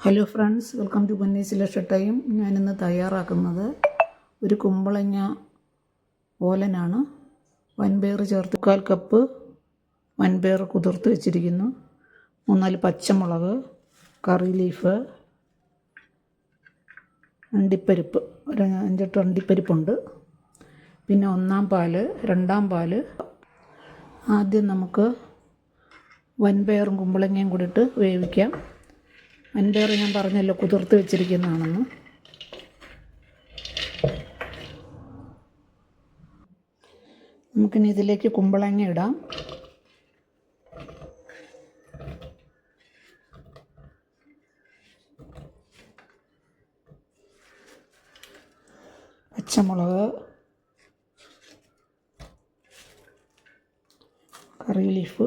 Hello friends welcome to Ponnis ഷട്ടയും ഞാനിന്ന് തയ്യാറാക്കുന്നത് ഒരു കുമ്പളങ്ങ ഓലനാണ്. വൻപയർ ചേർത്ത് കാൽ കപ്പ് വൻപയർ കുതിർത്ത് വെച്ചിരിക്കുന്നു. മൂന്നാൽ പച്ചമുളക് കറി ലീഫ് അണ്ടിപ്പരിപ്പ് ഒരു അഞ്ചെട്ട് അണ്ടിപ്പരിപ്പുണ്ട്. പിന്നെ ഒന്നാം പാൽ രണ്ടാം പാൽ. ആദ്യം നമുക്ക് വൻപയറും കുമ്പളങ്ങയും കൂടിയിട്ട് വേവിക്കാം. വൻപയർ ഞാൻ പറഞ്ഞല്ലോ കുതിർത്ത് വെച്ചിരിക്കുന്നതാണെന്ന്. നമുക്കിനി ഇതിലേക്ക് കുമ്പളങ്ങ ഇടാം. പച്ചമുളക് കറി ലീഫ്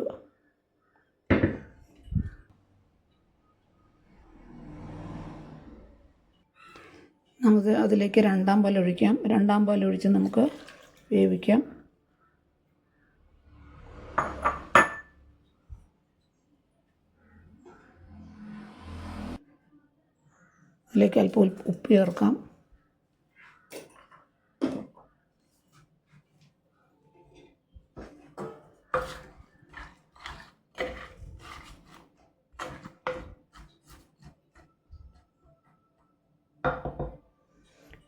നമുക്ക് അതിലേക്ക് രണ്ടാം പാൽ ഒഴിക്കാം. രണ്ടാം പാൽ ഒഴിച്ച് നമുക്ക് വേവിക്കാം. അതിലേക്ക് അല്പം ഉപ്പ് ചേർക്കാം.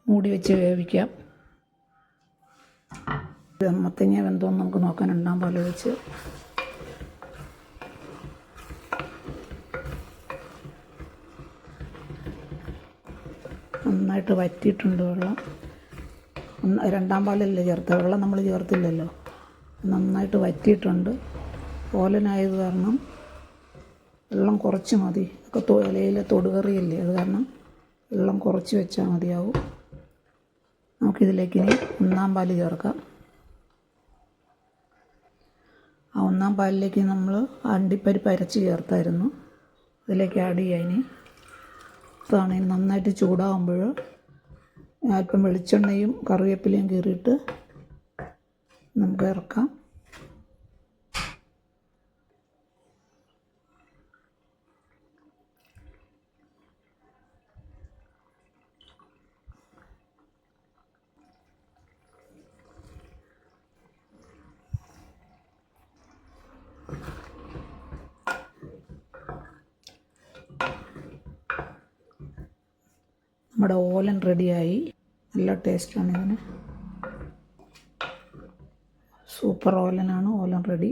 മൂടി വെച്ച് വേവിക്കാം. മത്തങ്ങ വെന്തോന്ന് നമുക്ക് നോക്കാൻ രണ്ടാം പോലെ വെച്ച്. നന്നായിട്ട് വറ്റിയിട്ടുണ്ട് വെള്ളം. രണ്ടാം പാലല്ലേ ചേർത്ത? വെള്ളം നമ്മൾ ചേർത്തില്ലല്ലോ. നന്നായിട്ട് വറ്റിയിട്ടുണ്ട്. ഓലനായത് കാരണം വെള്ളം കുറച്ച് മതി. ഒക്കെ ഇലയിലെ തൊടുകറിയല്ലേ? അത് കാരണം വെള്ളം കുറച്ച് വെച്ചാൽ മതിയാവും. നമുക്കിതിലേക്ക് ഇനി ഒന്നാം പാൽ ചേർക്കാം. ആ ഒന്നാം പാലിലേക്ക് നമ്മൾ അണ്ടിപ്പരിപ്പ് അരച്ച് ചേർത്തായിരുന്നു. അതിലേക്ക് ആഡ് ചെയ്യാം ഇനി. അതാണ് നന്നായിട്ട് ചൂടാകുമ്പോൾ അല്പം വെളിച്ചെണ്ണയും കറിവേപ്പിലയും കീറിയിട്ട് നമുക്ക് ഇറക്കാം. നമ്മുടെ ഓലൻ റെഡിയായി. നല്ല ടേസ്റ്റാണ് ഇതിന് സൂപ്പർ ഓലനാണ് ഓലൻ റെഡി